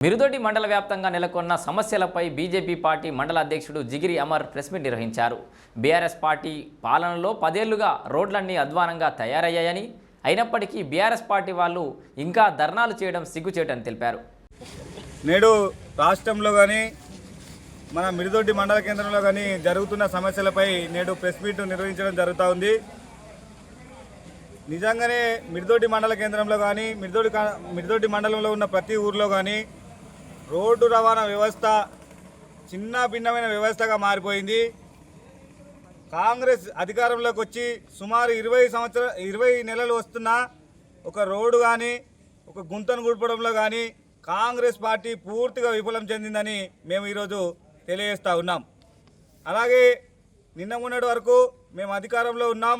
మిరుదొడ్డి మండల వ్యాప్తంగా నెలకొన్న సమస్యలపై బీజేపీ పార్టీ మండల అధ్యక్షుడు జిగిరి అమర్ ప్రెస్ మీట్ నిర్వహించారు. బీఆర్ఎస్ పార్టీ పాలనలో పదేళ్ళుగా రోడ్లన్నీ అధ్వానంగా తయారయ్యాయని అయినప్పటికీ బీఆర్ఎస్ పార్టీ వాళ్ళు ఇంకా ధర్నాలు చేయడం సిగ్గుచేటని తెలిపారు. నేడు రాష్ట్రంలో కానీ మన మిరుదొడ్డి మండల కేంద్రంలో కానీ జరుగుతున్న సమస్యలపై నేడు ప్రెస్ మీట్ నిర్వహించడం జరుగుతూ ఉంది. నిజంగానే మిరుదొడ్డి మండల కేంద్రంలో కానీ మిరుదొడ్డి మిరుదొడ్డి మండలంలో ఉన్న ప్రతి ఊర్లో కానీ రోడ్డు రవాణా వ్యవస్థ చిన్న భిన్నమైన వ్యవస్థగా మారిపోయింది. కాంగ్రెస్ అధికారంలోకి వచ్చి సుమారు ఇరవై సంవత్సర ఇరవై నెలలు వస్తున్నా ఒక రోడ్డు కానీ ఒక గుంతను గుడపడంలో కానీ కాంగ్రెస్ పార్టీ పూర్తిగా విఫలం చెందిందని మేము ఈరోజు తెలియజేస్తూ ఉన్నాం. అలాగే నిన్న ఉన్నటి వరకు మేము అధికారంలో ఉన్నాం.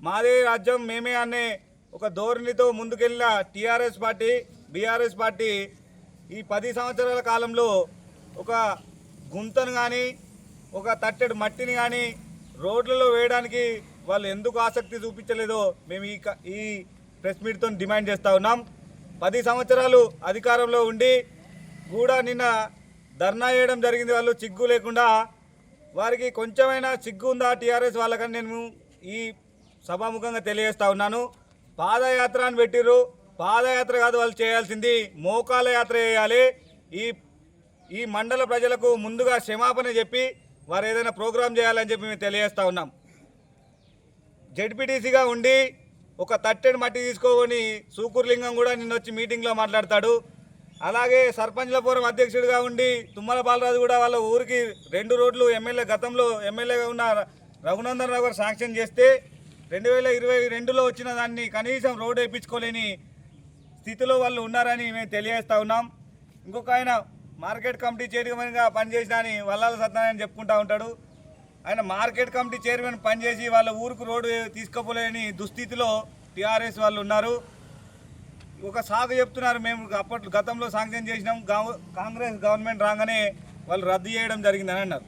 మాదే రాజ్యం మేమే అనే ఒక ధోరణితో ముందుకెళ్ళిన టీఆర్ఎస్ పార్టీ బీఆర్ఎస్ పార్టీ ఈ పది సంవత్సరాల కాలంలో ఒక గుంతను కానీ ఒక తట్టెడు మట్టిని కానీ రోడ్లలో వేయడానికి వాళ్ళు ఎందుకు ఆసక్తి చూపించలేదో మేము ఈ క- ఈ ప్రెస్ మీట్తో డిమాండ్ చేస్తూ ఉన్నాం. పది సంవత్సరాలు అధికారంలో ఉండి కూడా నిన్న ధర్నా చేయడం జరిగింది. వాళ్ళు చిగ్గు లేకుండా వారికి కొంచెమైనా సిగ్గు ఉందా టీఆర్ఎస్ వాళ్ళకని నేను ఈ సభాముఖంగా తెలియజేస్తా ఉన్నాను. పాదయాత్ర అని పెట్టిర్రు. పాదయాత్ర కాదు వాళ్ళు చేయాల్సింది మోకాల యాత్ర చేయాలి. ఈ ఈ మండల ప్రజలకు ముందుగా క్షమాపణ చెప్పి వారు ఏదైనా ప్రోగ్రాం చేయాలని చెప్పి మేము తెలియజేస్తూ ఉన్నాం. జడ్పీటీసీగా ఉండి ఒక తట్టెడు మట్టి తీసుకోని సూకూర్లింగం కూడా నిన్న వచ్చి మీటింగ్లో మాట్లాడతాడు. అలాగే సర్పంచ్ల పూర్వం అధ్యక్షుడిగా ఉండి తుమ్మల బాలరాజు కూడా వాళ్ళ ఊరికి రెండు రోడ్లు ఎమ్మెల్యే గతంలో ఎమ్మెల్యేగా ఉన్న రఘునందన్ రావు గారు శాంక్షన్ చేస్తే రెండు వేల ఇరవై రెండులో వచ్చిన దాన్ని కనీసం రోడ్డు వేయించుకోలేని స్థితిలో వాళ్ళు ఉన్నారని మేము తెలియజేస్తా ఉన్నాం. ఇంకొక ఆయన మార్కెట్ కమిటీ చైర్మన్గా పనిచేసిన అని వల్లాల సత్యనారాయణ చెప్పుకుంటా ఉంటాడు. ఆయన మార్కెట్ కమిటీ చైర్మన్ పనిచేసి వాళ్ళ ఊరుకు రోడ్డు తీసుకోపోలేని దుస్థితిలో టీఆర్ఎస్ వాళ్ళు ఉన్నారు. ఒక సాగు చెప్తున్నారు మేము అప్పట్లో గతంలో శాంక్షన్ చేసినాం కాంగ్రెస్ గవర్నమెంట్ రాగానే వాళ్ళు రద్దు చేయడం జరిగిందని అన్నారు.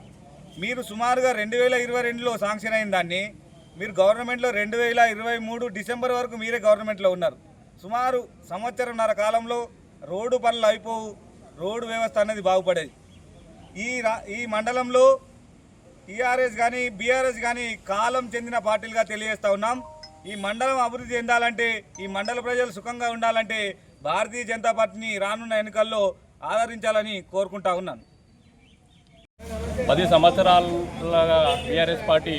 మీరు సుమారుగా రెండు వేల ఇరవై రెండులో శాంక్షన్ అయిన దాన్ని మీరు గవర్నమెంట్లో రెండు వేల ఇరవై మూడు డిసెంబర్ వరకు మీరే గవర్నమెంట్లో ఉన్నారు. సుమారు సంవత్సరంన్నర కాలంలో రోడ్డు పనులు అయిపోవు రోడ్డు వ్యవస్థ అనేది బాగుపడేది. ఈ రా ఈ మండలంలో టీఆర్ఎస్ కానీ బీఆర్ఎస్ కానీ కాలం చెందిన పార్టీలుగా తెలియజేస్తూ ఉన్నాం. ఈ మండలం అభివృద్ధి చెందాలంటే ఈ మండల ప్రజలు సుఖంగా ఉండాలంటే భారతీయ జనతా పార్టీని రానున్న ఎన్నికల్లో ఆదరించాలని కోరుకుంటా ఉన్నాను. పది సంవత్సరాలుగా బీఆర్ఎస్ పార్టీ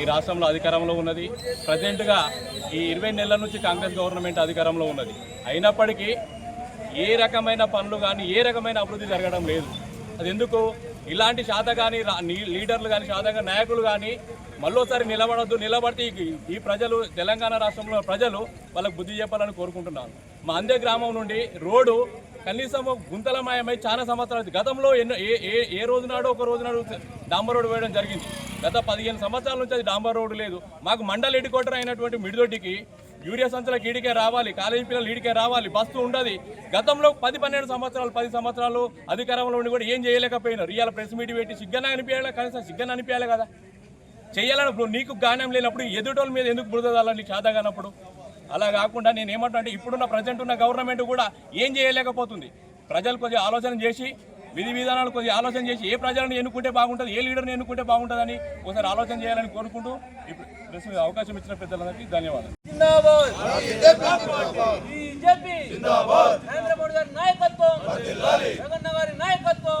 ఈ రాష్ట్రంలో అధికారంలో ఉన్నది. ప్రజెంట్గా ఈ ఇరవై నెలల నుంచి కాంగ్రెస్ గవర్నమెంట్ అధికారంలో ఉన్నది. అయినప్పటికీ ఏ రకమైన పనులు కానీ ఏ రకమైన అభివృద్ధి జరగడం లేదు. అది ఎందుకు? ఇలాంటి శాత కానీ లీడర్లు కానీ శాతగా నాయకులు కానీ మళ్ళోసారి నిలబడొద్దు నిలబడితే ఈ- ఈ ప్రజలు తెలంగాణ రాష్ట్రంలో ప్రజలు వాళ్ళకు బుద్ధి చెప్పాలని కోరుకుంటున్నాను మా అందే గ్రామం నుండి రోడ్డు కనీసం గుంతలమయమై చాలా సంవత్సరాలు గతంలో ఎన్నో ఏ ఏ ఏ రోజునాడో ఒక రోజు నాడు డాంబర్ రోడ్డు వేయడం జరిగింది. గత పదిహేను సంవత్సరాల నుంచి అది డాంబర్ రోడ్డు లేదు. మాకు మండల్ హెడ్కోటర్ అయినటువంటి మిడిదొడ్డికి యూరియా సంచులకు ఈడికే రావాలి కాలేజీ పిల్లలు ఈడికే రావాలి బస్సు ఉండదు. గతంలో పది పన్నెండు సంవత్సరాలు పది సంవత్సరాలు అధికారంలో ఉండి కూడా ఏం చేయలేకపోయినారు. రియల్ ప్రెస్ మీట్ పెట్టి సిగ్గన అనిపించాలి? కనీసం సిగ్గన అనిపించాలి కదా? చేయాలని నీకు గానం లేనప్పుడు ఎదుటోళ్ళ మీద ఎందుకు బురదలాలి చేత కానప్పుడు అలా కాకుండా నేను ఏమంటా అంటే ఇప్పుడున్న ప్రజెంట్ ఉన్న గవర్నమెంట్ కూడా ఏం చేయలేకపోతుంది. ప్రజలు కొద్దిగా ఆలోచన చేసి విధి విధానాలు కొద్దిగా ఆలోచన చేసి ఏ ప్రజలను ఎన్నుకుంటే బాగుంటుంది ఏ లీడర్ని ఎన్నుకుంటే బాగుంటుందని ఒకసారి ఆలోచన చేయాలని కోరుకుంటూ ఇప్పుడు ప్రెస్ మీద అవకాశం ఇచ్చిన పెద్దలందరికీ ధన్యవాదాలు. బీజేపీ! నరేంద్ర మోడీ గారి నాయకత్వం! జగన్న గారి నాయకత్వం!